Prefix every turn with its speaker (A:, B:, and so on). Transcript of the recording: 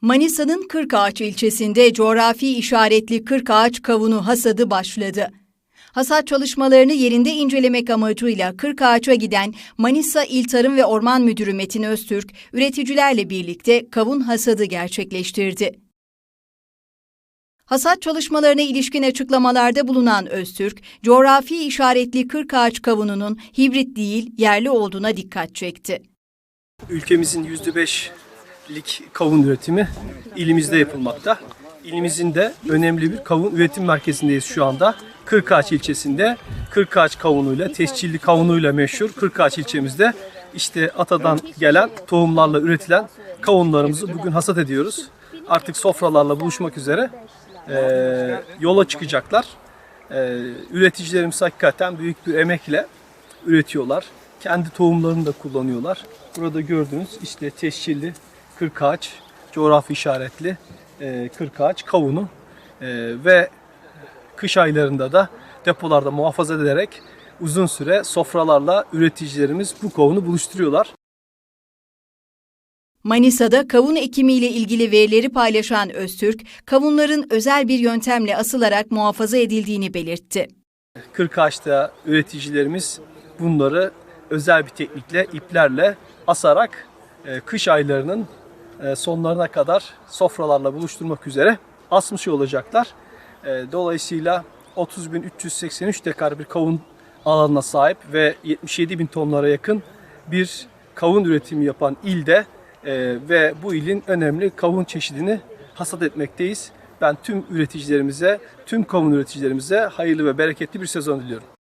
A: Manisa'nın Kırkağaç ilçesinde coğrafi işaretli Kırkağaç kavunu hasadı başladı. Hasat çalışmalarını yerinde incelemek amacıyla Kırkağaç'a giden Manisa İl Tarım ve Orman Müdürü Metin Öztürk, üreticilerle birlikte kavun hasadı gerçekleştirdi. Hasat çalışmalarına ilişkin açıklamalarda bulunan Öztürk, coğrafi işaretli Kırkağaç kavununun hibrit değil yerli olduğuna dikkat çekti.
B: Ülkemizin %5'lik kavun üretimi ilimizde yapılmakta. İlimizin de önemli bir kavun üretim merkezindeyiz şu anda. Kırkağaç ilçesinde Kırkağaç kavunuyla, tescilli kavunuyla meşhur Kırkağaç ilçemizde işte atadan gelen tohumlarla üretilen kavunlarımızı bugün hasat ediyoruz. Artık sofralarla buluşmak üzere eee, yola çıkacaklar. Eee, üreticilerimiz hakikaten büyük bir emekle üretiyorlar. Kendi tohumlarını da kullanıyorlar. Burada gördüğünüz işte tescilli kırkağaç, coğrafi işaretli e, kırkağaç kavunu e, ve kış aylarında da depolarda muhafaza ederek uzun süre sofralarla üreticilerimiz bu kavunu buluşturuyorlar.
A: Manisa'da kavun ekimiyle ilgili verileri paylaşan Öztürk, kavunların özel bir yöntemle asılarak muhafaza edildiğini belirtti.
B: Kırkağaç'ta üreticilerimiz bunları özel bir teknikle, iplerle asarak e, kış aylarının sonlarına kadar sofralarla buluşturmak üzere asmış olacaklar. E, Dolayısıyla 30.383 dekar bir kavun alanına sahip ve 77 bin tonlara yakın bir kavun üretimi yapan ilde e, ve bu ilin önemli kavun çeşidini hasat etmekteyiz. Ben tüm üreticilerimize, tüm kavun üreticilerimize hayırlı ve bereketli bir sezon diliyorum.